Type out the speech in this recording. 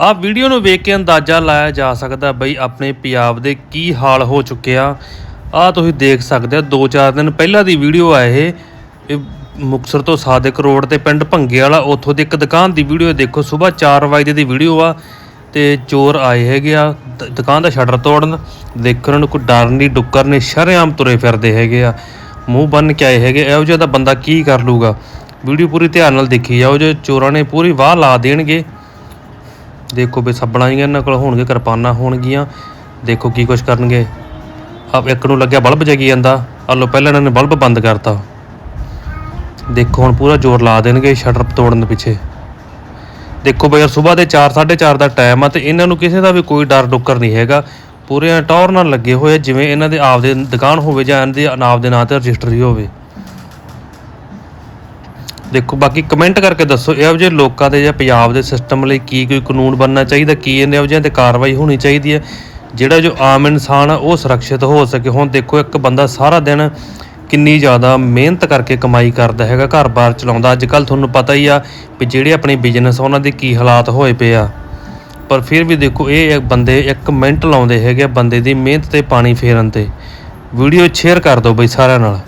ਆਹ ਵੀਡੀਓ ਨੂੰ ਵੇਖ ਕੇ ਅੰਦਾਜ਼ਾ ਲਾਇਆ ਜਾ ਸਕਦਾ ਬਈ ਆਪਣੇ ਪੰਜਾਬ ਦੇ ਕੀ ਹਾਲ ਹੋ ਚੁੱਕਿਆ ਆ। ਤੁਸੀਂ ਦੇਖ ਸਕਦੇ ਹੋ 2-4 ਦਿਨ ਪਹਿਲਾਂ ਦੀ ਵੀਡੀਓ ਆ ਇਹ। ਇਹ ਮੁਕਸਰ ਤੋਂ ਸਾਦਿਕ ਰੋਡ ਤੇ ਪਿੰਡ ਭੰਗੇ ਵਾਲਾ, ਉੱਥੋਂ ਦੀ ਇੱਕ ਦੁਕਾਨ ਦੀ ਵੀਡੀਓ ਦੇਖੋ, ਸਵੇਰ 4 ਵਜੇ ਦੀ ਵੀਡੀਓ ਆ ਤੇ ਚੋਰ ਆਏ ਹੈਗੇ ਆ ਦੁਕਾਨ ਦਾ ਸ਼ਟਰ ਤੋੜਨ। ਦੇਖਣ ਨੂੰ ਕੋਈ ਡਰ ਨਹੀਂ, ਡੁੱਕਰ ਨਹੀਂ, ਸ਼ਰੇਆਮ ਤੁਰੇ ਫਿਰਦੇ ਹੈਗੇ ਆ। ਮੂੰਹ ਬੰਨ ਕੇ ਆਏ ਹੈਗੇ, ਇਹੋ ਜਿਹਾ ਤਾਂ ਬੰਦਾ ਕੀ ਕਰ ਲੂਗਾ ਵੀਡੀਓ ਪੂਰੀ ਧਿਆਨ ਨਾਲ ਦੇਖੀ ਜਾਓ, ਜੇ ਚੋਰਾਂ ਨੇ ਪੂਰੀ ਵਾਹ ਲਾ ਦੇਣਗੇ। ਦੇਖੋ ਵੀ ਸੱਬਣਾ ਹੀ ਇਹਨਾਂ ਕੋਲ ਹੋਣਗੇ, ਕਿਰਪਾਨਾਂ ਹੋਣਗੀਆਂ। ਦੇਖੋ ਕੀ ਕੁਛ ਕਰਨਗੇ। ਆ ਇੱਕ ਨੂੰ ਲੱਗਿਆ ਬਲਬ ਜਗੀ ਜਾਂਦਾ। ਆ ਲੋ ਪਹਿਲਾਂ ਇਹਨਾਂ ਨੇ ਬਲਬ ਬੰਦ ਕਰਤਾ। ਦੇਖੋ ਹੁਣ ਪੂਰਾ ਜ਼ੋਰ ਲਾ ਦੇਣਗੇ, ਸ਼ਟਰ ਤੋੜਨ ਪਿੱਛੇ। ਦੇਖੋ ਬਈ ਯਾਰ, ਸਵੇਰ ਦੇ 4 4:30 ਦਾ ਟਾਈਮ ਆ ਤੇ ਇਹਨਾਂ ਨੂੰ ਕਿਸੇ ਦਾ ਵੀ ਕੋਈ ਡਰ ਡੁੱਕਰ ਨਹੀਂ ਹੈਗਾ। ਪੂਰੇ ਐਂ ਟੌਰ ਨਾਲ ਲੱਗੇ ਹੋਏ ਜਿਵੇਂ ਇਹਨਾਂ ਦੇ ਆਪਦੇ ਦੁਕਾਨ ਹੋਵੇ ਜਾਂ ਇਹਨਾਂ ਦੇ ਨਾਮ ਦੇ ਨਾਂ ਤੇ ਰਜਿਸਟਰੀ ਹੋਵੇ। ਦੇਖੋ, ਬਾਕੀ ਕਮੈਂਟ ਕਰਕੇ ਦੱਸੋ, ਇਹੋ ਜਿਹੇ ਲੋਕਾਂ ਦੇ ਜਾਂ ਪੰਜਾਬ ਦੇ ਸਿਸਟਮ ਲਈ ਕੀ ਕੋਈ ਕਾਨੂੰਨ ਬਣਨਾ ਚਾਹੀਦਾ, ਕੀ ਇਹੋ ਜਿਹੇ ਤੇ ਕਾਰਵਾਈ ਹੋਣੀ ਚਾਹੀਦੀ ਹੈ? ਜਿਹੜਾ ਜੋ ਆਮ ਇਨਸਾਨ ਆ, ਉਹ ਸੁਰੱਖਿਅਤ ਹੋ ਸਕੇ। ਹੁਣ ਦੇਖੋ, ਇੱਕ ਬੰਦਾ ਸਾਰਾ ਦਿਨ ਕਿੰਨੀ ਜ਼ਿਆਦਾ ਮਿਹਨਤ ਕਰਕੇ ਕਮਾਈ ਕਰਦਾ ਹੈਗਾ, ਘਰ-ਬਾਰ ਚਲਾਉਂਦਾ। ਅੱਜ ਕੱਲ ਤੁਹਾਨੂੰ ਪਤਾ ਹੀ ਆ ਵੀ ਜਿਹੜੇ ਆਪਣੇ ਬਿਜ਼ਨਸ ਉਹਨਾਂ ਦੇ ਕੀ ਹਾਲਾਤ ਹੋਏ ਪਏ ਆ। ਪਰ ਫਿਰ ਵੀ ਦੇਖੋ, ਇਹ ਬੰਦੇ ਇੱਕ ਮਿੰਟ ਲਾਉਂਦੇ ਹੈਗੇ ਬੰਦੇ ਦੀ ਮਿਹਨਤ ਤੇ ਪਾਣੀ ਫੇਰਨ ਤੇ। ਵੀਡੀਓ ਸ਼ੇਅਰ ਕਰ ਦਿਓ ਬਈ ਸਾਰਿਆਂ ਨਾਲ।